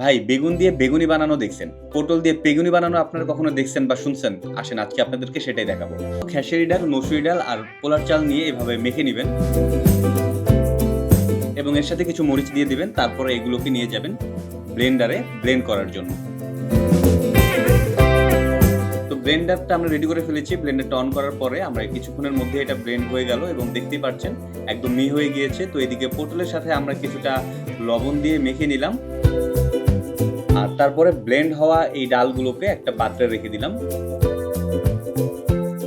ভাই, বেগুন দিয়ে বেগুনি বানানো দেখছেন। পটল দিয়ে বেগুনি বানানো আপনারা কখনো দেখছেন বা শুনছেন? আসেন, আজকে আপনাদেরকে সেটাই দেখাবো। খেসারি ডাল, মসুরি ডাল আর পোলার চাল নিয়ে এভাবে মেখে নেবেন এবং এর সাথে কিছু মরিচ দিয়ে দিবেন, তারপরে এগুলোকে নিয়ে যাবেন ব্লেন্ডারে ব্লেন্ড করার জন্য। তো ব্লেন্ডারটা আমরা রেডি করে ফেলেছি। ব্লেন্ডারটা অন করার পরে আমরা কিছুক্ষণের মধ্যে এটা ব্লেন্ড হয়ে গেল এবং দেখতেই পাচ্ছেন, একদম মি হয়ে গিয়েছে। তো এদিকে পটলের সাথে আমরা কিছুটা লবণ দিয়ে মেখে নিলাম। তারপরে ব্লেন্ড হওয়া এই ডালগুলোকে একটা পাত্রে রেখে দিলাম।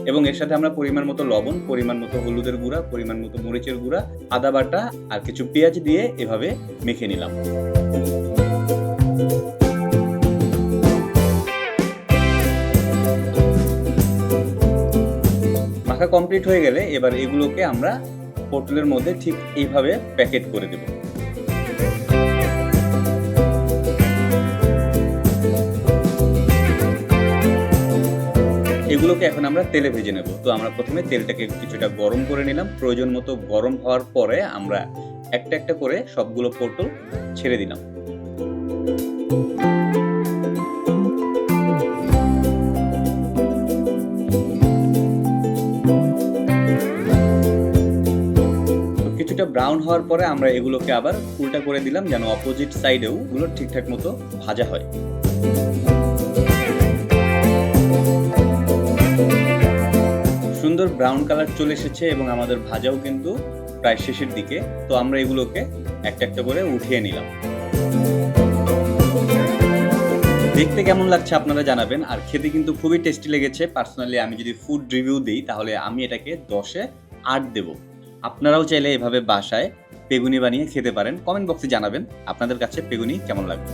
এবং এর সাথে আমরা পরিমাণ মতো লবণ, পরিমাণ মতো হলুদের গুঁড়া, পরিমাণ মতো মরিচের গুঁড়া, আদা বাটা আর কিছু পেঁয়াজ দিয়ে এভাবে মেখে নিলাম। মাখা কমপ্লিট হয়ে গেলে এবার এগুলোকে আমরা পটলের মধ্যে ঠিক এইভাবে প্যাকেট করে দেব। এগুলোকে এখন আমরা তেলে ভেজে নেব। তো আমরা প্রথমে তেলটাকে কিছুটা গরম করে নিলাম। প্রয়োজন মতো গরম হওয়ার পরে আমরা একটা একটা করে সবগুলো পটল ছেড়ে দিলাম। কিছুটা ব্রাউন হওয়ার পরে আমরা এগুলোকে আবার উল্টা করে দিলাম যেন অপোজিট সাইডেও এগুলো ঠিকঠাক মতো ভাজা হয়। সুন্দর ব্রাউন কালার চলে এসেছে এবং আমাদের ভাজাও কিন্তু প্রায় শেষের দিকে। তো আমরা এগুলোকে একটা একটা করে উঠিয়ে নিলাম। দেখতে কেমন লাগছে আপনারা জানাবেন, আর খেতে কিন্তু খুবই টেস্টি লেগেছে। পার্সোনালি আমি যদি ফুড রিভিউ দিই, তাহলে আমি এটাকে দশে আট দেব। আপনারাও চাইলে এভাবে বাসায় পেগুনি বানিয়ে খেতে পারেন। কমেন্ট বক্সে জানাবেন, আপনাদের কাছে পেগুনি কেমন লাগবে?